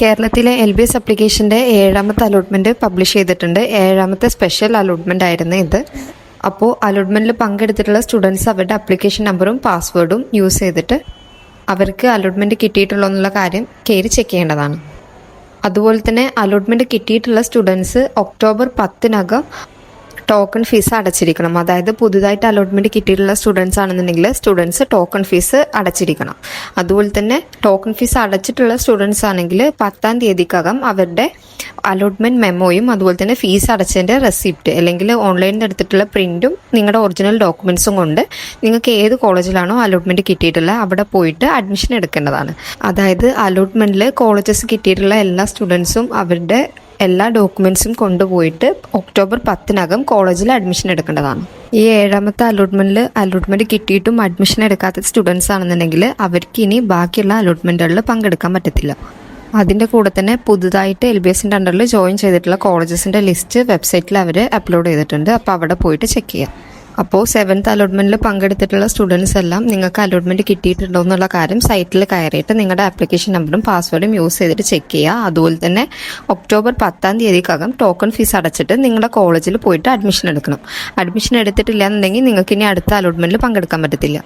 കേരളത്തിലെ L B S അപ്ലിക്കേഷന്റെ ഏഴാമത്തെ allotment publish ചെയ്തിട്ടുണ്ട്. ഏഴാമത്തെ സ്പെഷ്യൽ അലോട്ട്മെന്റ് ആയിരുന്നു ഇത്. അപ്പോൾ അലോട്ട്മെന്റിൽ പങ്കെടുത്തിട്ടുള്ള സ്റ്റുഡൻസ് അവരുടെ അപ്ലിക്കേഷൻ നമ്പറും പാസ്വേഡും യൂസ് ചെയ്തിട്ട് അവർക്ക് അലോട്ട്മെന്റ് കിട്ടിയിട്ടുള്ളൂ എന്നുള്ള കാര്യം കയറി ചെക്ക് ചെയ്യേണ്ടതാണ്. അതുപോലെ തന്നെ അലോട്ട്മെന്റ് കിട്ടിയിട്ടുള്ള സ്റ്റുഡൻസ് ഒക്ടോബർ പത്തിനകം ടോക്കൺ ഫീസ് അടച്ചിരിക്കണം. അതായത് പുതുതായിട്ട് അലോട്ട്മെന്റ് കിട്ടിയിട്ടുള്ള സ്റ്റുഡൻസ് ആണെന്നുണ്ടെങ്കിൽ സ്റ്റുഡൻസ് ടോക്കൺ ഫീസ് അടച്ചിരിക്കണം. അതുപോലെ തന്നെ ടോക്കൺ ഫീസ് അടച്ചിട്ടുള്ള സ്റ്റുഡൻസ് ആണെങ്കിൽ പത്താം തീയതിക്കകം അവരുടെ അലോട്ട്മെന്റ് മെമ്മോയും അതുപോലെ തന്നെ ഫീസ് അടച്ചതിന്റെ റെസിപ്റ്റ് അല്ലെങ്കിൽ ഓൺലൈനിൽ എടുത്തിട്ടുള്ള പ്രിന്റും നിങ്ങളുടെ ഒറിജിനൽ ഡോക്യുമെൻസും കൊണ്ട് നിങ്ങൾക്ക് ഏത് കോളേജിലാണോ അലോട്ട്മെന്റ് കിട്ടിയിട്ടുള്ളത് അവിടെ പോയിട്ട് അഡ്മിഷൻ എടുക്കേണ്ടതാണ്. അതായത് അലോട്ട്മെന്റിൽ കോളേജസ് കിട്ടിയിട്ടുള്ള എല്ലാ സ്റ്റുഡൻസും അവരുടെ എല്ലാ ഡോക്യുമെൻസും കൊണ്ടുപോയിട്ട് ഒക്ടോബർ പത്തിനകം കോളേജിൽ അഡ്മിഷൻ എടുക്കേണ്ടതാണ്. ഈ ഏഴാമത്തെ അലോട്ട്മെന്റിൽ അലോട്ട്മെന്റ് കിട്ടിയിട്ടും അഡ്മിഷൻ എടുക്കാത്ത സ്റ്റുഡൻസ് ആണെന്നുണ്ടെങ്കിൽ അവർക്ക് ഇനി ബാക്കിയുള്ള അലോട്ട്മെന്റുകളിൽ പങ്കെടുക്കാൻ പറ്റത്തില്ല. അതിന്റെ കൂടെ തന്നെ പുതുതായിട്ട് എൽ ബി എസിന്റെ അണ്ടറിൽ ജോയിൻ ചെയ്തിട്ടുള്ള കോളേജസിന്റെ ലിസ്റ്റ് വെബ്സൈറ്റിൽ അവർ അപ്ലോഡ് ചെയ്തിട്ടുണ്ട്. അപ്പോൾ അവിടെ പോയിട്ട് ചെക്ക് ചെയ്യാം. അപ്പോൾ സെവൻത്ത് അലോട്ട്മെന്റിൽ പങ്കെടുത്തിട്ടുള്ള സ്റ്റുഡൻസ് എല്ലാം നിങ്ങൾക്ക് അലോട്ട്മെന്റ് കിട്ടിയിട്ടുണ്ടോ എന്നുള്ള കാര്യം സൈറ്റിൽ കയറിയിട്ട് നിങ്ങളുടെ ആപ്ലിക്കേഷൻ നമ്പറും പാസ്വേഡും യൂസ് ചെയ്തിട്ട് ചെക്ക് ചെയ്യുക. അതുപോലെ തന്നെ ഒക്ടോബർ പത്താം തീയതിക്കകം ടോക്കൺ ഫീസ് അടച്ചിട്ട് നിങ്ങളുടെ കോളേജിൽ പോയിട്ട് അഡ്മിഷൻ എടുക്കണം. അഡ്മിഷൻ എടുത്തിട്ടില്ല എന്നുണ്ടെങ്കിൽ നിങ്ങൾക്ക് ഇനി അടുത്ത അലോട്ട്മെന്റിൽ പങ്കെടുക്കാൻ പറ്റത്തില്ല.